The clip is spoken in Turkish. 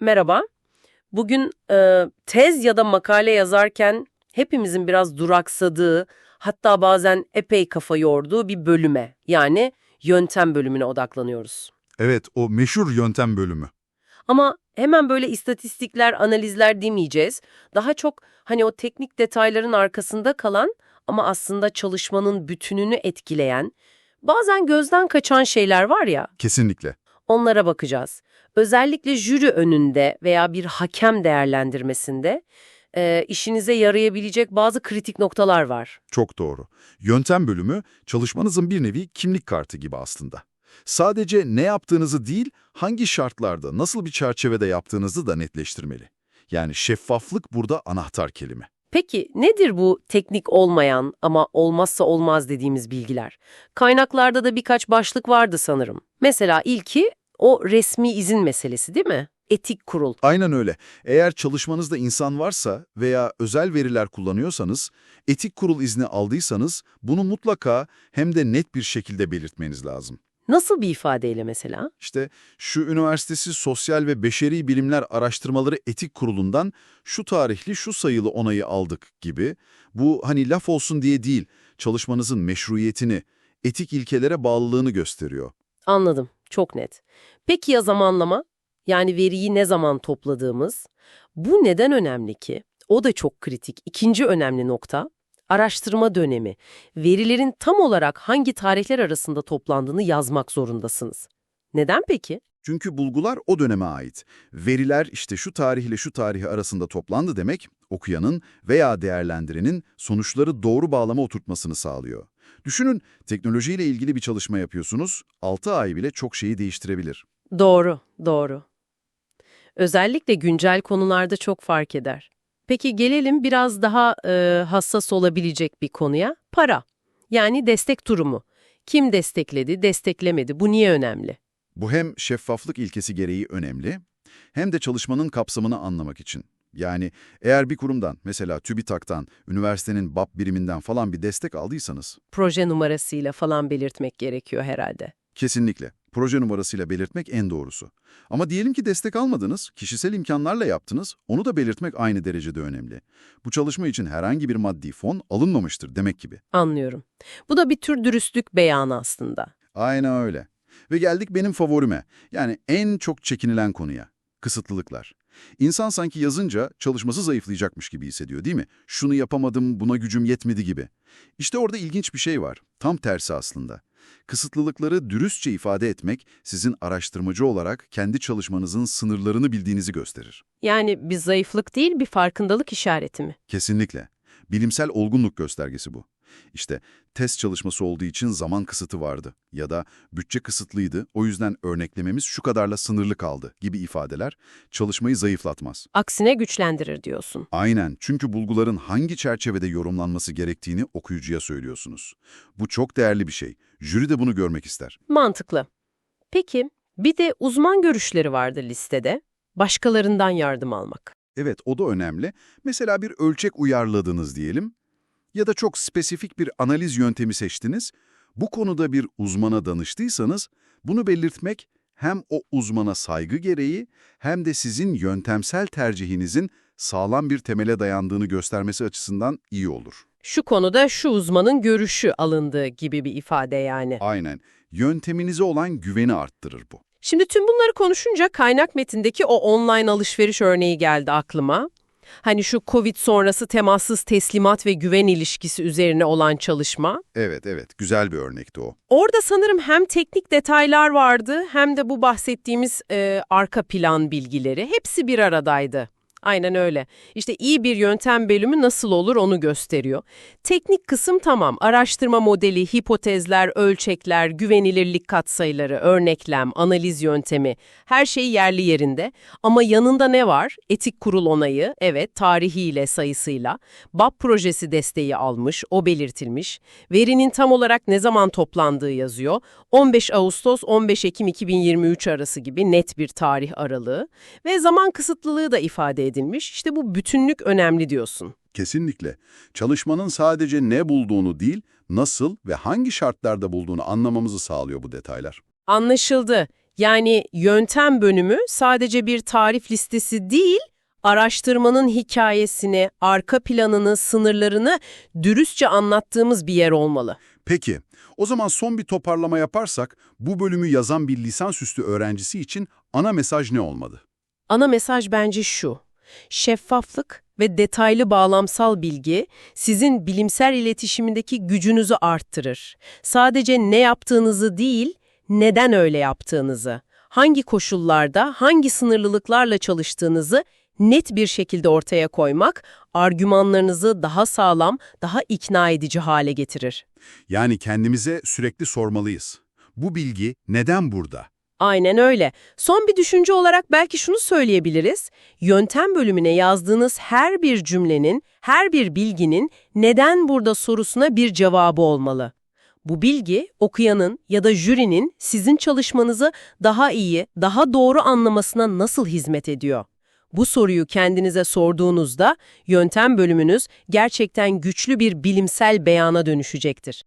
Merhaba. Bugün e, tez ya da makale yazarken hepimizin biraz duraksadığı, hatta bazen epey kafa yorduğu bir bölüme, yani yöntem bölümüne odaklanıyoruz. Evet, o meşhur yöntem bölümü. Ama hemen böyle istatistikler, analizler demeyeceğiz. Daha çok hani o teknik detayların arkasında kalan ama aslında çalışmanın bütününü etkileyen, bazen gözden kaçan şeyler var ya, Kesinlikle. onlara bakacağız. Özellikle jüri önünde veya bir hakem değerlendirmesinde e, işinize yarayabilecek bazı kritik noktalar var. Çok doğru. Yöntem bölümü çalışmanızın bir nevi kimlik kartı gibi aslında. Sadece ne yaptığınızı değil, hangi şartlarda, nasıl bir çerçevede yaptığınızı da netleştirmeli. Yani şeffaflık burada anahtar kelime. Peki nedir bu teknik olmayan ama olmazsa olmaz dediğimiz bilgiler? Kaynaklarda da birkaç başlık vardı sanırım. Mesela ilki o resmi izin meselesi değil mi? Etik kurul. Aynen öyle. Eğer çalışmanızda insan varsa veya özel veriler kullanıyorsanız, etik kurul izni aldıysanız bunu mutlaka hem de net bir şekilde belirtmeniz lazım. Nasıl bir ifadeyle mesela? İşte şu üniversitesi Sosyal ve Beşeri Bilimler Araştırmaları Etik Kurulu'ndan şu tarihli şu sayılı onayı aldık gibi. Bu hani laf olsun diye değil, çalışmanızın meşruiyetini, etik ilkelere bağlılığını gösteriyor. Anladım. Çok net. Peki ya zamanlama? Yani veriyi ne zaman topladığımız? Bu neden önemli ki? O da çok kritik. İkinci önemli nokta, araştırma dönemi. Verilerin tam olarak hangi tarihler arasında toplandığını yazmak zorundasınız. Neden peki? Çünkü bulgular o döneme ait. Veriler işte şu tarihle şu tarihi arasında toplandı demek, okuyanın veya değerlendirenin sonuçları doğru bağlama oturtmasını sağlıyor. Düşünün, teknolojiyle ilgili bir çalışma yapıyorsunuz, 6 ay bile çok şeyi değiştirebilir. Doğru, doğru. Özellikle güncel konularda çok fark eder. Peki gelelim biraz daha e, hassas olabilecek bir konuya. Para. Yani destek durumu. Kim destekledi, desteklemedi? Bu niye önemli? Bu hem şeffaflık ilkesi gereği önemli, hem de çalışmanın kapsamını anlamak için. Yani eğer bir kurumdan, mesela TÜBİTAK'tan, üniversitenin BAP biriminden falan bir destek aldıysanız, Proje numarasıyla falan belirtmek gerekiyor herhalde. kesinlikle proje numarasıyla belirtmek en doğrusu. Ama diyelim ki destek almadınız, kişisel imkanlarla yaptınız, onu da belirtmek aynı derecede önemli. Bu çalışma için herhangi bir maddi fon alınmamıştır demek gibi. Anlıyorum. Bu da bir tür dürüstlük beyanı aslında. Aynen öyle. Ve geldik benim favorime. Yani en çok çekinilen konuya. Kısıtlılıklar. İnsan sanki yazınca çalışması zayıflayacakmış gibi hissediyor değil mi? Şunu yapamadım, buna gücüm yetmedi gibi. İşte orada ilginç bir şey var. Tam tersi aslında. Kısıtlılıkları dürüstçe ifade etmek sizin araştırmacı olarak kendi çalışmanızın sınırlarını bildiğinizi gösterir. Yani bir zayıflık değil, bir farkındalık işareti mi? Kesinlikle. Bilimsel olgunluk göstergesi bu. İşte test çalışması olduğu için zaman kısıtı vardı ya da bütçe kısıtlıydı, o yüzden örneklememiz şu kadarla sınırlı kaldı gibi ifadeler çalışmayı zayıflatmaz. Aksine güçlendirir diyorsun. Aynen çünkü bulguların hangi çerçevede yorumlanması gerektiğini okuyucuya söylüyorsunuz. Bu çok değerli bir şey. Jüri de bunu görmek ister. Mantıklı. Peki, bir de uzman görüşleri vardı listede. Başkalarından yardım almak. Evet, o da önemli. Mesela bir ölçek uyarladınız diyelim ya da çok spesifik bir analiz yöntemi seçtiniz. Bu konuda bir uzmana danıştıysanız bunu belirtmek hem o uzmana saygı gereği hem de sizin yöntemsel tercihinizin sağlam bir temele dayandığını göstermesi açısından iyi olur. Şu konuda şu uzmanın görüşü alındığı gibi bir ifade yani. Aynen. Yönteminize olan güveni arttırır bu. Şimdi tüm bunları konuşunca kaynak metindeki o online alışveriş örneği geldi aklıma. Hani şu Covid sonrası temassız teslimat ve güven ilişkisi üzerine olan çalışma. Evet, evet. Güzel bir örnekti o. Orada sanırım hem teknik detaylar vardı hem de bu bahsettiğimiz e, arka plan bilgileri. Hepsi bir aradaydı. Aynen öyle. İşte iyi bir yöntem bölümü nasıl olur onu gösteriyor. Teknik kısım tamam. Araştırma modeli, hipotezler, ölçekler, güvenilirlik katsayıları, örneklem, analiz yöntemi her şey yerli yerinde. Ama yanında ne var? Etik kurul onayı, evet tarihiyle, sayısıyla. BAP projesi desteği almış, o belirtilmiş. Verinin tam olarak ne zaman toplandığı yazıyor. 15 Ağustos 15 Ekim 2023 arası gibi net bir tarih aralığı ve zaman kısıtlılığı da ifade edilmiş. İşte bu bütünlük önemli diyorsun. Kesinlikle. Çalışmanın sadece ne bulduğunu değil, nasıl ve hangi şartlarda bulduğunu anlamamızı sağlıyor bu detaylar. Anlaşıldı. Yani yöntem bölümü sadece bir tarif listesi değil, araştırmanın hikayesini, arka planını, sınırlarını dürüstçe anlattığımız bir yer olmalı. Peki, o zaman son bir toparlama yaparsak, bu bölümü yazan bir lisansüstü öğrencisi için ana mesaj ne olmalı? Ana mesaj bence şu. Şeffaflık ve detaylı bağlamsal bilgi sizin bilimsel iletişimindeki gücünüzü arttırır. Sadece ne yaptığınızı değil, neden öyle yaptığınızı, hangi koşullarda, hangi sınırlılıklarla çalıştığınızı net bir şekilde ortaya koymak, argümanlarınızı daha sağlam, daha ikna edici hale getirir. Yani kendimize sürekli sormalıyız. Bu bilgi neden burada? Aynen öyle. Son bir düşünce olarak belki şunu söyleyebiliriz. Yöntem bölümüne yazdığınız her bir cümlenin, her bir bilginin neden burada sorusuna bir cevabı olmalı. Bu bilgi okuyanın ya da jürinin sizin çalışmanızı daha iyi, daha doğru anlamasına nasıl hizmet ediyor? Bu soruyu kendinize sorduğunuzda yöntem bölümünüz gerçekten güçlü bir bilimsel beyana dönüşecektir.